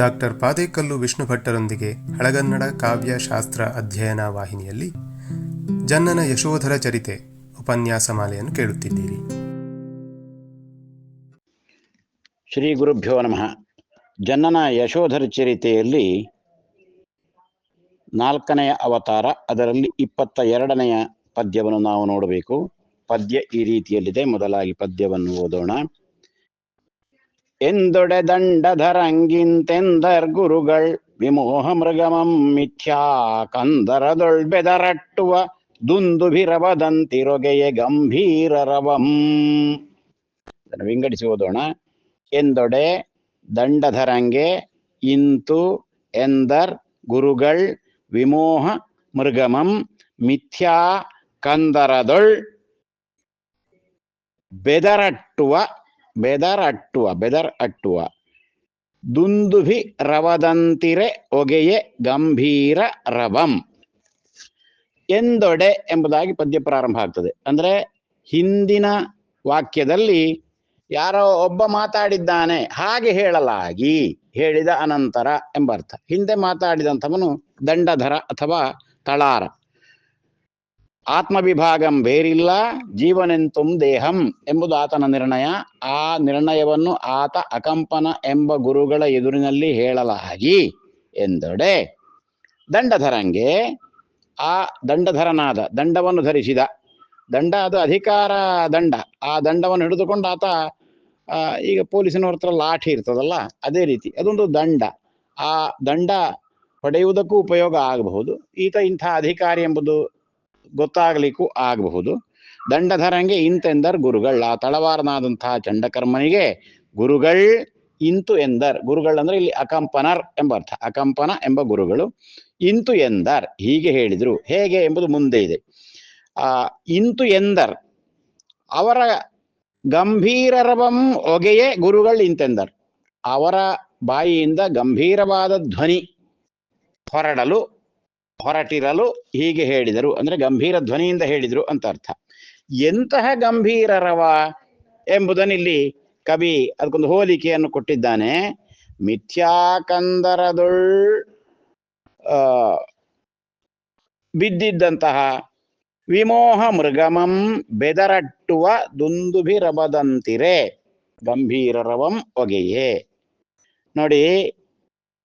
Doctor Padekallu Vishnu ಭಟ್ಟರೊಂದಿಗೆ ಹಳಗನ್ನಡ ಕಾವ್ಯ ಶಾಸ್ತ್ರ ಅಧ್ಯಯನ ವಾಹಿನಿಯಲ್ಲಿ ಜನ್ನನ ಯಶೋಧರ ಚರಿತೆ ಉಪನ್ಯಾಸ ಮಾಲೆಯನ್ನು ಕೇಳುತ್ತಿದ್ದೀರಿ. ಶ್ರೀ ಗುರುಭ್ಯೋ ನಮಃ. ಜನ್ನನ ಯಶೋಧರ ಚರಿತೆಯಲ್ಲಿ ನಾಲ್ಕನೆಯ ಅವತಾರ, ಅದರಲ್ಲಿ ಇಪ್ಪತ್ತ ಎರಡನೆಯ ಪದ್ಯವನ್ನು ನಾವು ನೋಡಬೇಕು. ಪದ್ಯ ಈ ರೀತಿಯಲ್ಲಿದೆ. ಮೊದಲಾಗಿ ಪದ್ಯವನ್ನು ಓದೋಣ. ದಂಡಧರಂಗಿಂತೆಂದರ್ ಗುರುಗಳ್ ವಿಮೋಹ ಮೃಗಮಂ ಮಿಥ್ಯಾ ಕಂದರದೊಳ್ ಬೆದರಟ್ಟುವ ದುಂದುಭಿರವದಂತಿರೊಗೆಯೆ ಗಂಭೀರರವಂ ಅದನ್ನು ವಿಂಗಡಿಸಿ ಓದೋಣ ಎಂದೊಡೆ ದಂಡಧರಂಗೆ ಇಂತು ಎಂದರ್ ಗುರುಗಳ್ ವಿಮೋಹ ಮೃಗಮಂ ಮಿಥ್ಯಾ ಕಂದರದೊಳ್ ಬೆದರಟ್ಟುವ ಬೆದರಟ್ಟುವ ಬೆದರ್ ಅಟ್ಟುವ. ದುಂದುಭಿ ರವದಂತಿರೆ ಒಗೆಯೆ ಗಂಭೀರ ರವಂ. ಎಂದೊಡೆ ಎಂಬುದಾಗಿ ಪದ್ಯ ಪ್ರಾರಂಭ ಆಗ್ತದೆ. ಅಂದ್ರೆ ಹಿಂದಿನ ವಾಕ್ಯದಲ್ಲಿ ಯಾರೋ ಒಬ್ಬ ಮಾತಾಡಿದ್ದಾನೆ, ಹಾಗೆ ಹೇಳಲಾಗಿ ಹೇಳಿದ ಅನಂತರ ಎಂಬರ್ಥ. ಹಿಂದೆ ಮಾತಾಡಿದಂಥವನು ದಂಡಧರ ಅಥವಾ ತಳಾರ. ಆತ್ಮವಿಭಾಗಂ ಬೇರಿಲ್ಲ, ಜೀವನೆಂತುಂ ದೇಹಂ ಎಂಬುದು ಆತನ ನಿರ್ಣಯ. ಆ ನಿರ್ಣಯವನ್ನು ಆತ ಅಕಂಪನ ಎಂಬ ಗುರುಗಳ ಎದುರಿನಲ್ಲಿ ಹೇಳಲಾಗಿ ಎಂದೊಡೆ. ದಂಡಧರಂಗೆ ಆ ದಂಡಧರನಾದ, ದಂಡವನ್ನು ಧರಿಸಿದ. ದಂಡ ಅದು ಅಧಿಕಾರ ದಂಡ. ಆ ದಂಡವನ್ನು ಹಿಡಿದುಕೊಂಡು ಆತ ಈಗ ಪೊಲೀಸಿನವ್ರ ಹತ್ರ ಲಾಠಿ ಇರ್ತದಲ್ಲ, ಅದೇ ರೀತಿ. ಅದೊಂದು ದಂಡ. ಆ ದಂಡ ಪಡೆಯುವುದಕ್ಕೂ ಉಪಯೋಗ ಆಗಬಹುದು. ಈತ ಇಂಥ ಅಧಿಕಾರಿ ಎಂಬುದು ಗೊತ್ತಾಗಲಿಕ್ಕೂ ಆಗಬಹುದು. ದಂಡಧರಂಗೆ ಇಂತೆಂದರ್ ಗುರುಗಳ್, ಆ ತಳವಾರನಾದಂತಹ ಚಂಡಕರ್ಮನಿಗೆ ಗುರುಗಳ್ ಇಂತು ಎಂದರ್. ಗುರುಗಳ್ ಅಂದ್ರೆ ಇಲ್ಲಿ ಅಕಂಪನರ್ ಎಂಬ ಅರ್ಥ. ಅಕಂಪನ ಎಂಬ ಗುರುಗಳು ಇಂತು ಎಂದರ್. ಹೀಗೆ ಹೇಳಿದ್ರು. ಹೇಗೆ ಎಂಬುದು ಮುಂದೆ ಇದೆ. ಆ, ಇಂತು ಎಂದರ್. ಅವರ ಗಂಭೀರರವಂ ಒಗೆಯೇ ಗುರುಗಳು ಇಂತೆಂದರ್. ಅವರ ಬಾಯಿಯಿಂದ ಗಂಭೀರವಾದ ಧ್ವನಿ ಹೊರಡಲು ಹೊರಟಿರಲು ಹೀಗೆ ಹೇಳಿದರು. ಅಂದ್ರೆ ಗಂಭೀರ ಧ್ವನಿಯಿಂದ ಹೇಳಿದರು ಅಂತ ಅರ್ಥ. ಎಂತಹ ಗಂಭೀರರವ ಎಂಬುದನ್ನಿಲ್ಲಿ ಕವಿ ಅದಕ್ಕೊಂದು ಹೋಲಿಕೆಯನ್ನು ಕೊಟ್ಟಿದ್ದಾನೆ. ಮಿಥ್ಯಾಕಂದರದೊಳ್ ಬಿದ್ದಿದ್ದಂತಹ ವಿಮೋಹ ಮೃಗಮಂ ಬೆದರಟ್ಟುವ ದುಂದುಭಿರಬದಂತಿರೆ ಗಂಭೀರರವಂ ಒಗೆಯೇ. ನೋಡಿ,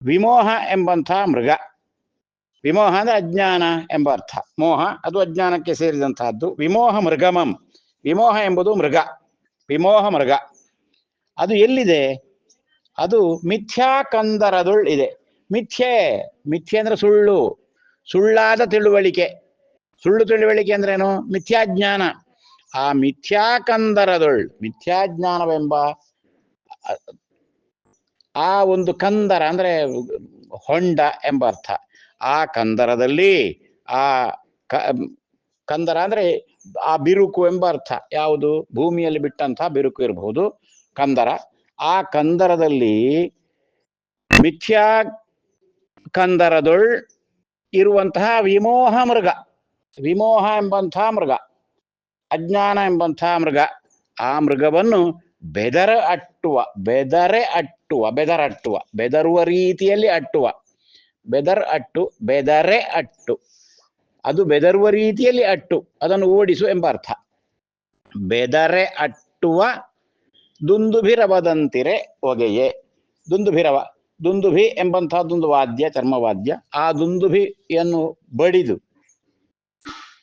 ವಿಮೋಹ ಎಂಬಂತಹ ಮೃಗ. ವಿಮೋಹ ಅಂದ್ರೆ ಅಜ್ಞಾನ ಎಂಬ ಅರ್ಥ. ಮೋಹ, ಅದು ಅಜ್ಞಾನಕ್ಕೆ ಸೇರಿದಂತಹದ್ದು. ವಿಮೋಹ ಮೃಗಮಂ. ವಿಮೋಹ ಎಂಬುದು ಮೃಗ. ವಿಮೋಹ ಮೃಗ. ಅದು ಎಲ್ಲಿದೆ? ಅದು ಮಿಥ್ಯಾ ಕಂದರದೊಳ್ ಇದೆ. ಮಿಥ್ಯೆ. ಮಿಥ್ಯೆ ಅಂದ್ರೆ ಸುಳ್ಳು. ಸುಳ್ಳಾದ ತಿಳುವಳಿಕೆ. ಸುಳ್ಳು ತಿಳುವಳಿಕೆ ಅಂದ್ರೇನು? ಮಿಥ್ಯಾಜ್ಞಾನ. ಆ ಮಿಥ್ಯಾಕಂದರದೊಳ್, ಮಿಥ್ಯಾಜ್ಞಾನವೆಂಬ, ಆ ಒಂದು ಕಂದರ ಅಂದ್ರೆ ಹೊಂಡ ಎಂಬ ಅರ್ಥ. ಆ ಕಂದರದಲ್ಲಿ ಆ ಕಂದರ ಅಂದ್ರೆ ಆ ಬಿರುಕು ಎಂಬ ಅರ್ಥ. ಯಾವುದು? ಭೂಮಿಯಲ್ಲಿ ಬಿಟ್ಟಂತಹ ಬಿರುಕು ಇರಬಹುದು ಕಂದರ. ಆ ಕಂದರದಲ್ಲಿ ಮಿಥ್ಯಾ ಕಂದರದೊಳ್ ಇರುವಂತಹ ವಿಮೋಹ ಮೃಗ. ವಿಮೋಹ ಎಂಬಂತಹ ಮೃಗ. ಅಜ್ಞಾನ ಎಂಬಂತಹ ಮೃಗ. ಆ ಮೃಗವನ್ನು ಬೆದರ ಅಟ್ಟುವ, ಬೆದರೆ ಅಟ್ಟುವ, ಬೆದರಟ್ಟುವ, ಬೆದರುವ ರೀತಿಯಲ್ಲಿ ಅಟ್ಟುವ. ಬೆದರ್ ಅಟ್ಟು, ಬೆದರೆ ಅಟ್ಟು. ಅದು ಬೆದರುವ ರೀತಿಯಲ್ಲಿ ಅಟ್ಟು, ಅದನ್ನು ಓಡಿಸು ಎಂಬ ಅರ್ಥ. ಬೆದರೆ ಅಟ್ಟುವ ದುಂದುಭಿರವದಂತಿರೆ ಒಗೆಯೇ ದುಂದುಭಿರವ, ದುಂದುಭಿ ಎಂಬಂತಹದ್ದೊಂದು ವಾದ್ಯ ಚರ್ಮವಾದ್ಯ, ಆ ದುಂದುಭಿಯನ್ನು ಬಡಿದು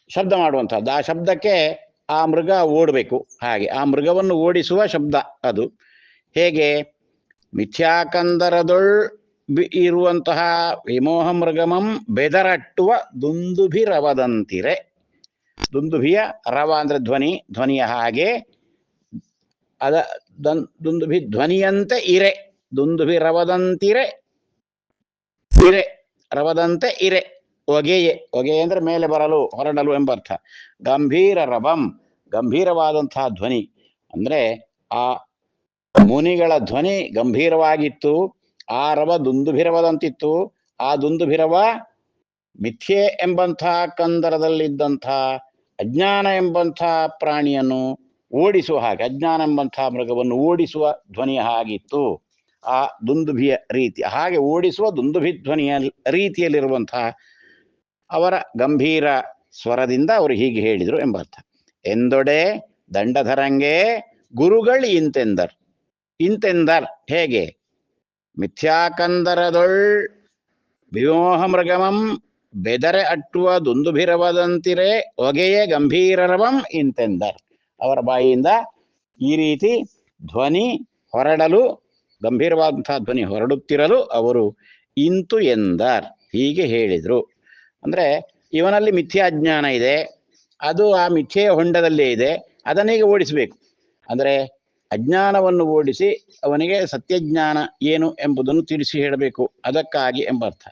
ಶಬ್ದ ಮಾಡುವಂತಹದ್ದು ಆ ಶಬ್ದಕ್ಕೆ ಆ ಮೃಗ ಓಡಬೇಕು. ಹಾಗೆ, ಆ ಮೃಗವನ್ನು ಓಡಿಸುವ ಶಬ್ದ ಅದು. ಹೇಗೆ? ಮಿಥ್ಯಾಕಂದರದೊಳ್ ಇರುವಂತಹ ವಿಮೋಹ ಮೃಗಮಂ ಬೆದರಟ್ಟುವ ದುಂದುಭಿರವದಂತಿರೆ. ದುಂದುಭಿಯ ರವ ಅಂದ್ರೆ ಧ್ವನಿ, ಧ್ವನಿಯ ಹಾಗೆ ಅದ ದನ್ ದುಂದುಭಿ ಧ್ವನಿಯಂತೆ ಇರೆ, ದುಂದುಭಿ ರವದಂತಿರೆ ಇರೆ ರವದಂತೆ ಇರೆ, ಒಗೆಯೆ ಹೊಗೆ ಅಂದ್ರೆ ಮೇಲೆ ಬರಲು, ಹೊರಡಲು ಎಂಬ ಅರ್ಥ. ಗಂಭೀರ ರವಂ, ಗಂಭೀರವಾದಂತಹ ಧ್ವನಿ ಅಂದ್ರೆ ಆ ಮುನಿಗಳ ಧ್ವನಿ ಗಂಭೀರವಾಗಿತ್ತು ಆ ರವ ದುಂದುಭಿರವದಂತಿತ್ತು. ಆ ದುಂದುಭಿರವ ಮಿಥ್ಯೆ ಎಂಬಂಥ ಕಂದರದಲ್ಲಿದ್ದಂಥ ಅಜ್ಞಾನ ಎಂಬಂಥ ಪ್ರಾಣಿಯನ್ನು ಓಡಿಸುವ ಹಾಗೆ, ಅಜ್ಞಾನ ಎಂಬಂಥ ಮೃಗವನ್ನು ಓಡಿಸುವ ಧ್ವನಿಯ ಹಾಗಿತ್ತು. ಆ ದುಂದುಭಿಯ ರೀತಿ, ಹಾಗೆ ಓಡಿಸುವ ದುಂದುಭಿ ಧ್ವನಿಯ ರೀತಿಯಲ್ಲಿರುವಂತಹ ಅವರ ಗಂಭೀರ ಸ್ವರದಿಂದ ಅವರು ಹೀಗೆ ಹೇಳಿದರು ಎಂಬ ಅರ್ಥ ಎಂದೊಡೆ ದಂಡಧರಂಗೆ ಗುರುಗಳು ಇಂತೆಂದರ್ ಇಂತೆಂದರ್ ಹೇಗೆ? ಮಿಥ್ಯಾಕಂದರದೊಳ್ ವಿಮೋಹ ಮೃಗಮಂ ಬೆದರೆ ಅಟ್ಟುವ ದುಂದುಭಿರವದಂತಿರೆ ಹೊಗೆಯೇ ಗಂಭೀರರವಂ ಇಂತೆಂದರ್. ಅವರ ಬಾಯಿಯಿಂದ ಈ ರೀತಿ ಧ್ವನಿ ಹೊರಡಲು ಗಂಭೀರವಾದಂತಹ ಧ್ವನಿ ಹೊರಡುತ್ತಿರಲು ಅವರು ಇಂತು ಎಂದರ್. ಹೀಗೆ ಹೇಳಿದರು. ಅಂದರೆ ಇವನಲ್ಲಿ ಮಿಥ್ಯಾಜ್ಞಾನ ಇದೆ, ಅದು ಆ ಮಿಥ್ಯೆಯ ಹೊಂಡದಲ್ಲೇ ಇದೆ, ಅದನ್ನೀಗ ಓಡಿಸಬೇಕು. ಅಂದರೆ ಅಜ್ಞಾನವನ್ನು ಓಡಿಸಿ ಅವನಿಗೆ ಸತ್ಯಜ್ಞಾನ ಏನು ಎಂಬುದನ್ನು ತಿಳಿಸಿ ಹೇಳಬೇಕು. ಅದಕ್ಕಾಗಿ ಎಂಬ ಅರ್ಥ.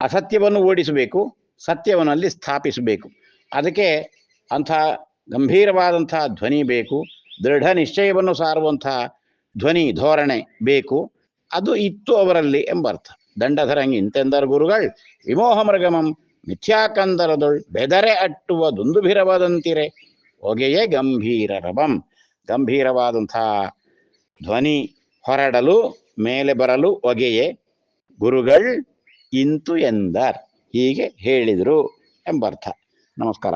ಅಸತ್ಯವನ್ನು ಓಡಿಸಬೇಕು ಸತ್ಯವನಲ್ಲಿ ಸ್ಥಾಪಿಸಬೇಕು. ಅದಕ್ಕೆ ಅಂಥ ಗಂಭೀರವಾದಂಥ ಧ್ವನಿ ಬೇಕು, ದೃಢ ನಿಶ್ಚಯವನ್ನು ಸಾರುವಂಥ ಧ್ವನಿ ಧೋರಣೆ ಬೇಕು, ಅದು ಇತ್ತು ಅವರಲ್ಲಿ ಎಂಬ ಅರ್ಥ. ದಂಡಧರಂಗಿ ಇಂತೆಂದರ್ ಗುರುಗಳ್, ವಿಮೋಹ ಮೃಗಮಂ, ಮಿಥ್ಯಾಕಂದರದೊಳ್ ಬೆದರೆ ಅಟ್ಟುವ ದುಂದುಭಿರವದಂತಿರೆ, ಹೊಗೆಯೇ ಗಂಭೀರರವಂ ಗಂಭೀರವಾದಂತಹ ಧ್ವನಿ ಹೊರಡಲು ಮೇಲೆ ಬರಲು ಹೊಗೆಯೇ ಗುರುಗಳ್ ಇಂತು ಎಂದರ್. ಹೀಗೆ ಹೇಳಿದರು ಎಂಬರ್ಥ. ನಮಸ್ಕಾರ.